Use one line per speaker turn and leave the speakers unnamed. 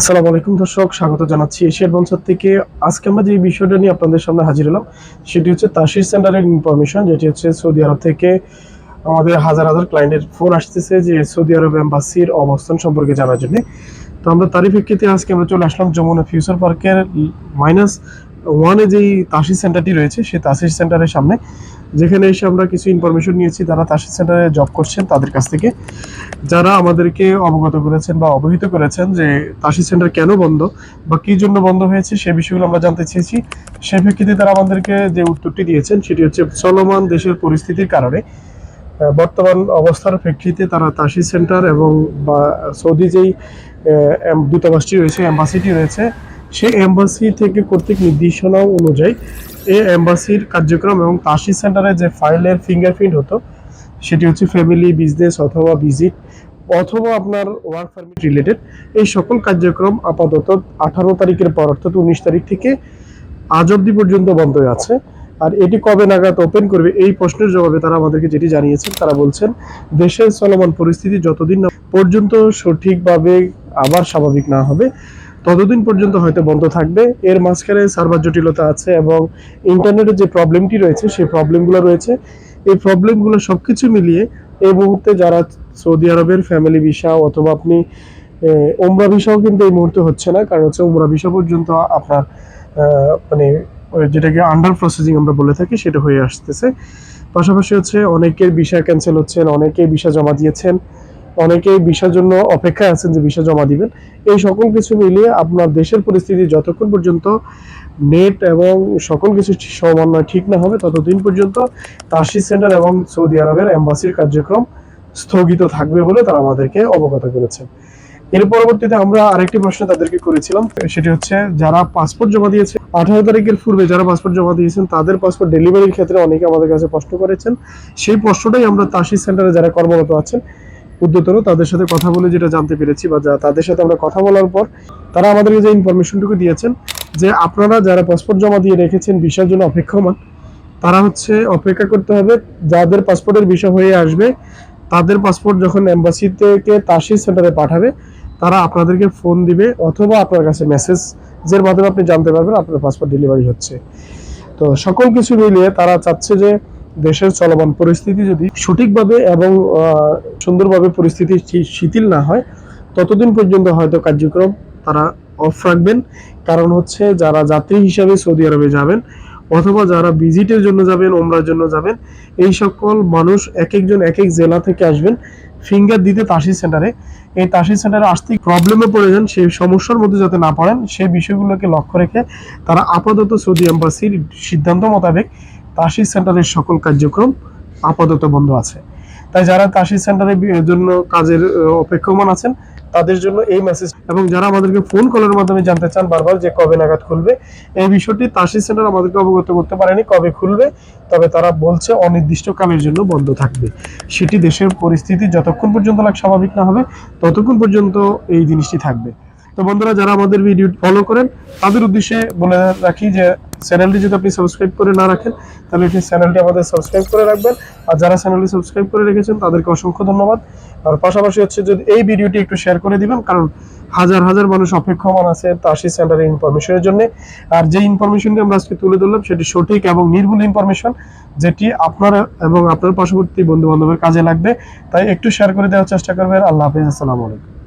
আসসালামু আলাইকুম দর্শক, স্বাগত জানাচ্ছি এশিয়ার বঞ্চর থেকে। আজকে আমরা যে বিষয়টা নিয়ে আপনাদের সামনে হাজির হলাম, সেটি হচ্ছে তাসির সেন্টারের ইনফরমেশন যেটি হচ্ছে সৌদি আরব থেকে আমাদের হাজার হাজার ক্লায়েন্টের ফোন আসতেছে যে সৌদি আরব এম্বাসির অবস্থান সম্পর্কে জানার জন্য। তো আমরা তারই প্রেক্ষিতে আজকে আমরা চলে আসলাম যমুনা ফিউচার পার্কের মাইনাস ওয়ানে যেই তাসির সেন্টারটি রয়েছে, সেই তাসির সেন্টারের সামনে। যেখানে এসে আমরা কিছু ইনফরমেশন নিয়েছি, যারা তাসির সেন্টারে জব করছেন তাদের কাছ থেকে। যারা আমাদেরকে অবগত করেছেন বা অবহিত করেছেন যে তাসি সেন্টার কেন বন্ধ বা কি জন্য বন্ধ হয়েছে, সে বিষয়গুলো আমরা জানতে চেয়েছি। সে প্রেক্ষিতে তারা আমাদেরকে যে উত্তরটি দিয়েছেন, সেটি হচ্ছে চলমান দেশের পরিস্থিতির কারণে। বর্তমান অবস্থার প্রেক্ষিতে তারা তাসি সেন্টার এবং বা সৌদি যেই দূতাবাসটি রয়েছে, এম্বাসিটি রয়েছে সেই এম্বাসি থেকে কর্তৃক নির্দেশনা অনুযায়ী এই এম্বাসির কার্যক্রম এবং তাসি সেন্টারে যে ফাইলের ফিঙ্গারপ্রিন্ট হতো, সেটি হচ্ছে ফ্যামিলি বিজনেস অথবা ভিজিট অথবা আপনার ওয়ার্ক পারমিট রিলেটেড এই সকল কার্যক্রম আপাতত আঠারো তারিখের পর, অর্থাৎ উনিশ তারিখ থেকে আজ অব্দি পর্যন্ত বন্ধ আছে। আর এটি কবে নাগাদ ওপেন করবে, এই প্রশ্নের জবাবে তারা আমাদেরকে যেটি জানিয়েছেন, তারা বলছেন, দেশের চলমান পরিস্থিতি যতদিন না পর্যন্ত সঠিকভাবে আবার স্বাভাবিক না হবে ততদিন পর্যন্ত হয়তো বন্ধ থাকবে। এর মাঝখানে সার্ভার জটিলতা আছে এবং ইন্টারনেটের যে প্রবলেমটি রয়েছে, সেই প্রবলেমগুলো রয়েছে। এই প্রবলেমগুলো সবকিছু মিলিয়ে এই মুহূর্তে যারা সৌদি আরবের ফ্যামিলি ভিসা অথবা আপনি ওমরা ভিসাও কিন্তু এই মুহূর্তে হচ্ছে না। কারণ হচ্ছে ওমরা ভিসা পর্যন্ত আপনার মানে যেটাকে আন্ডার প্রসেসিং আমরা বলে থাকি, সেটা হয়ে আসতেছে। পাশাপাশি হচ্ছে অনেকের ভিসা ক্যান্সেল হচ্ছেন অনেকেই ভিসা জমা দিয়েছেন। অনেকেই ভিসার জন্য অপেক্ষায় আছেন যে ভিসা জমা দিবেন। এই সকল কিছু মিলিয়ে আপনার দেশের পরিস্থিতি যতক্ষণ পর্যন্ত নেট এবং সকল কিছু সমন্বয় ঠিক না হবে, ততদিন পর্যন্ত তাসিস সেন্টার এবং সৌদি আরবের এম্বাসির কার্যক্রম স্থগিত থাকবে বলে তারা আমাদেরকে অবগত করেছেন। এর পরবর্তীতে আমরা আরেকটি প্রশ্ন তাদেরকে করেছিলাম, সেটি হচ্ছে যারা পাসপোর্ট জমা দিয়েছে, আঠারো তারিখের পূর্বে যারা পাসপোর্ট জমা দিয়েছেন, তাদের পাসপোর্ট ডেলিভারির ক্ষেত্রে অনেকে আমাদের কাছে প্রশ্ন করেছেন। সেই প্রশ্নটাই আমরা তাসিস সেন্টারে যারা কর্মরত আছেন উদ্যতন তাদের সাথে কথা বলে যেটা জানতে পেরেছি বা যা তাদের সাথে আমরা কথা বলার পর তারা আমাদেরকে যে ইনফরমেশনটুকু দিয়েছেন যে আপনারা যারা পাসপোর্ট জমা দিয়ে রেখেছেন, ভিসার জন্য অপেক্ষমান, তারা হচ্ছে অপেক্ষা করতে হবে যাদের পাসপোর্টের বিষয় হয়ে আসবে, তাদের পাসপোর্ট যখন এম্বাসি থেকে তাসি সেন্টারে পাঠাবে, তারা আপনাদেরকে ফোন দিবে অথবা আপনার কাছে মেসেজের মাধ্যমে আপনি জানতে পারবেন আপনার পাসপোর্ট ডেলিভারি হচ্ছে। তো সকল কিছু মিলিয়ে তারা চাচ্ছে যে দেশের চলমান পরিস্থিতি যদি সঠিকভাবে এবং সুন্দরভাবে পরিস্থিতি শিথিল না হয়, ততদিন পর্যন্ত হয়তো কার্যক্রম তারা অফ রাখবেন। কারণ হচ্ছে যারা যাত্রী হিসাবে সৌদি আরবে যাবেন অথবা যারা ভিজিটের জন্য যাবেন ওমরার জন্য যাবেন, এই সকল মানুষ এক একজন এক এক জেলা থেকে আসবেন ফিঙ্গার দিতে তাসি সেন্টারে। এই তাসি সেন্টারে আসতে প্রবলেমে পড়ে যান, সেই সমস্যার মধ্যে যাতে না পড়েন সেই বিষয়গুলোকে লক্ষ্য রেখে তারা আপাতত সৌদি এম্বাসির সিদ্ধান্ত মোতাবেক তাসি সেন্টারের সকল কার্যক্রম আপাতত বন্ধ আছে। তাই যারা তাসি সেন্টারের জন্য কাজের অপেক্ষমান আছেন, তাদের জন্য এই মেসেজ এবং যারা আমাদেরকে ফোন কলের মাধ্যমে জানতে চান বারবার যে কবে নাগাদ খুলবে, এই বিষয়টি তাসি সেন্টার আমাদেরকে অবগত করতে পারেনি কবে খুলবে, তবে তারা বলছে অনির্দিষ্টকালের জন্য বন্ধ থাকবে। সেটি দেশের পরিস্থিতি যতক্ষণ পর্যন্ত লাগ স্বাভাবিক না হবে, ততক্ষণ পর্যন্ত এই জিনিসটি থাকবে। তো বন্ধুরা, যারা আমাদের ভিডিও ফলো করেন, তাদের উদ্দেশ্যে বলে রাখি যে চ্যানেলটি যদি আপনি সাবস্ক্রাইব করে না রাখেন, তাহলে এই চ্যানেলটি আমাদের সাবস্ক্রাইব করে রাখবেন। আর যারা চ্যানেলটি সাবস্ক্রাইব করে রেখেছেন, তাদেরকে অসংখ্য ধন্যবাদ। আর পাশাপাশি হচ্ছে যদি এই ভিডিওটি একটু শেয়ার করে দিবেন, কারণ হাজার হাজার মানুষ অপেক্ষমান আছে তাসি সেন্টারের ইনফরমেশনের জন্য। আর যে ইনফরমেশনটি আমরা আজকে তুলে ধরলাম, সেটি সঠিক এবং নির্ভুল ইনফরমেশন, যেটি আপনার এবং আপনার পার্শ্ববর্তী বন্ধু বান্ধবের কাজে লাগবে। তাই একটু শেয়ার করে দেওয়ার চেষ্টা করবেন। আল্লাহ হাফিজ। আসসালামু আলাইকুম।